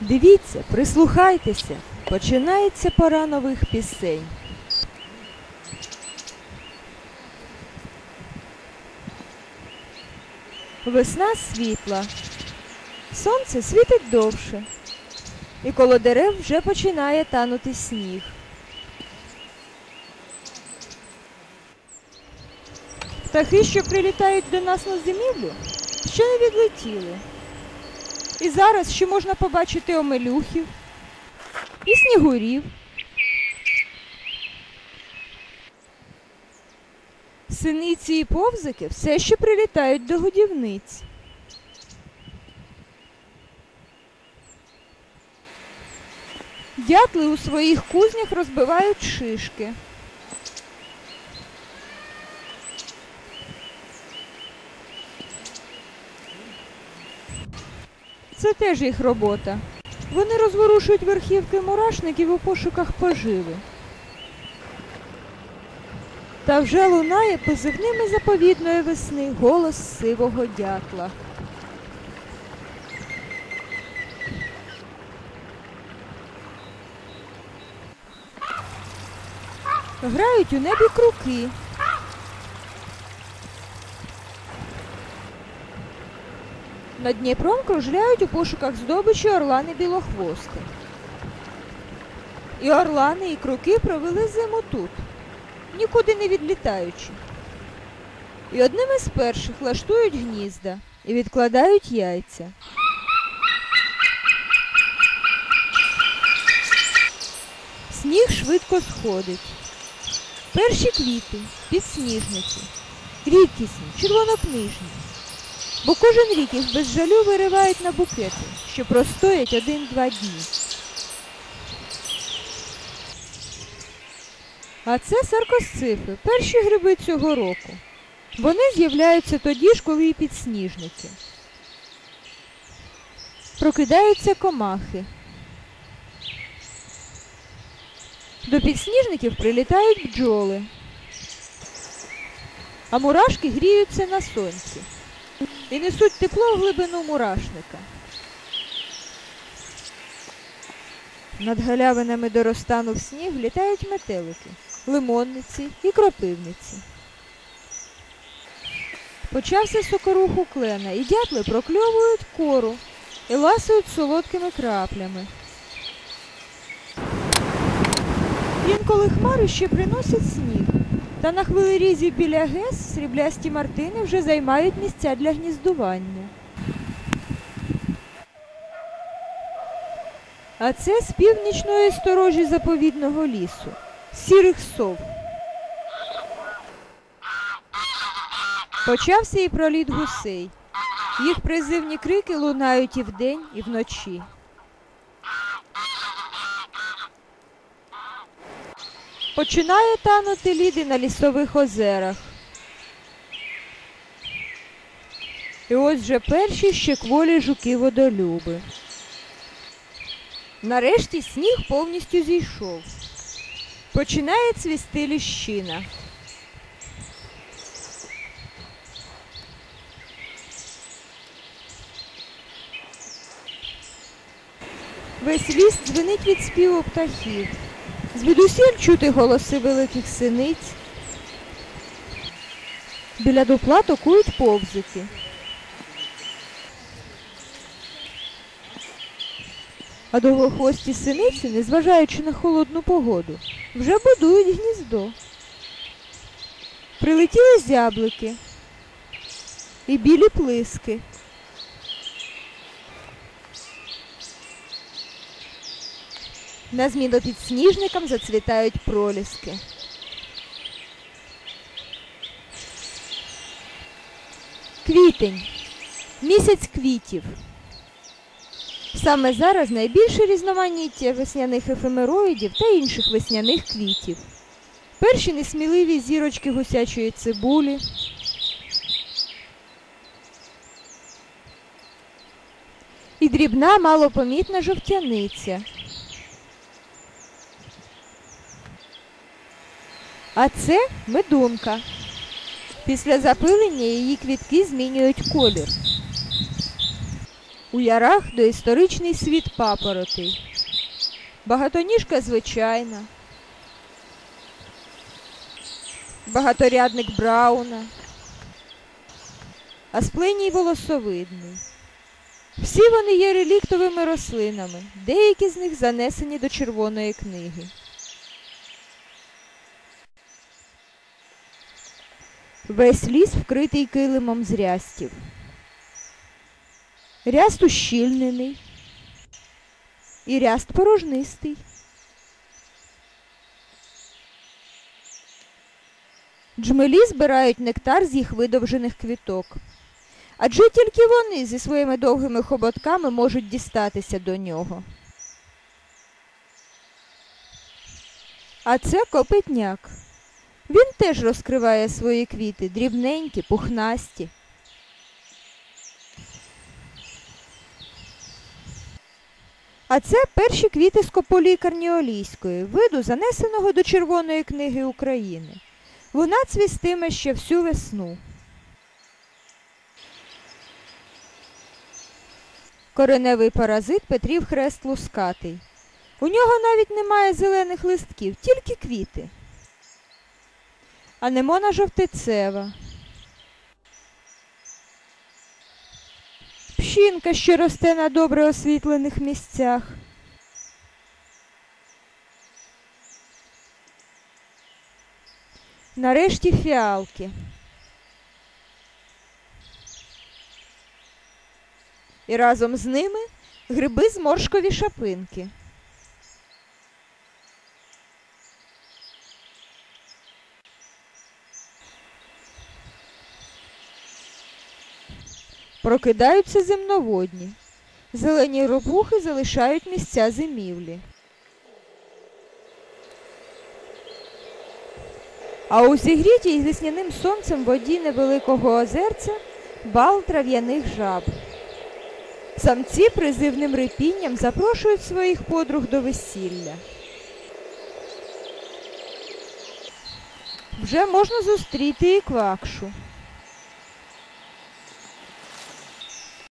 Дивіться, прислухайтеся, починається пора нових пісень. Весна світла, сонце світить довше, і коло дерев вже починає танути сніг. Птахи, що прилітають до нас на зимівлю, ще не відлетіли. І зараз ще можна побачити омелюхів і снігурів. Синиці і повзики все ще прилітають до годівниць. Дятли у своїх кузнях розбивають шишки. Це теж їх робота. Вони розворушують верхівки мурашників у пошуках поживи. Та вже лунає позивними заповідної весни голос сивого дятла. Грають у небі круки. Над Дніпром кружляють у пошуках здобичі орлани білохвости. І орлани, і круки провели зиму тут, нікуди не відлітаючи. І одним із перших лаштують гнізда і відкладають яйця. Сніг швидко сходить. Перші квіти, підсніжники, рідкісні, червонокнижні. Бо кожен рік їх без жалю виривають на букети, що простоять один-два дні. А це саркосцифи, перші гриби цього року. Вони з'являються тоді ж, коли і підсніжники. Прокидаються комахи. До підсніжників прилітають бджоли, а мурашки гріються на сонці і несуть тепло в глибину мурашника. Над галявинами доростану в сніг літають метелики, лимонниці і кропивниці. Почався сокорух у клена, і дятли прокльовують кору і ласують солодкими краплями. Інколи хмари ще приносять сніг, та на хвилерізі біля ГЕС сріблясті мартини вже займають місця для гніздування. А це з північної сторожі заповідного лісу, сірих сов. Почався і проліт гусей. Їх призивні крики лунають і вдень, і вночі. Починає танути ліди на лісових озерах. І ось вже перші ще кволі жуки-водолюби. Нарешті сніг повністю зійшов. Починає цвісти ліщина. Весь ліс дзвенить від співу птахів. Звідусіль чути голоси великих синиць. Біля дупла токують повзики. А довгохвості синиці, незважаючи на холодну погоду, вже будують гніздо. Прилетіли зяблики і білі плиски. На зміну підсніжникам зацвітають проліски. Квітень. Місяць квітів. Саме зараз найбільше різноманіття весняних ефемероїдів та інших весняних квітів. Перші несміливі зірочки гусячої цибулі. І дрібна малопомітна жовтяниця. А це медунка. Після запилення її квітки змінюють колір. У ярах доісторичний світ папоротей. Багатоніжка звичайна. Багаторядник Брауна. Аспленій волосовидний. Всі вони є реліктовими рослинами, деякі з них занесені до Червоної книги. Весь ліс вкритий килимом з рястів. Ряст ущільнений і ряст порожнистий. Джмелі збирають нектар з їх видовжених квіток. Адже тільки вони зі своїми довгими хоботками можуть дістатися до нього. А це копитняк. Він теж розкриває свої квіти, дрібненькі, пухнасті. А це перші квіти скополії карніолійської, виду, занесеного до Червоної книги України. Вона цвістиме ще всю весну. Кореневий паразит Петрів хрест лускатий. У нього навіть немає зелених листків, тільки квіти. Анемона жовтицева. Пщінка, що росте на добре освітлених місцях. Нарешті фіалки. І разом з ними гриби зморшкові шапинки. Прокидаються земноводні. Зелені робухи залишають місця зимівлі. А у зігрітій весняним сонцем воді невеликого озерця бал трав'яних жаб. Самці призивним репінням запрошують своїх подруг до весілля. Вже можна зустріти і квакшу.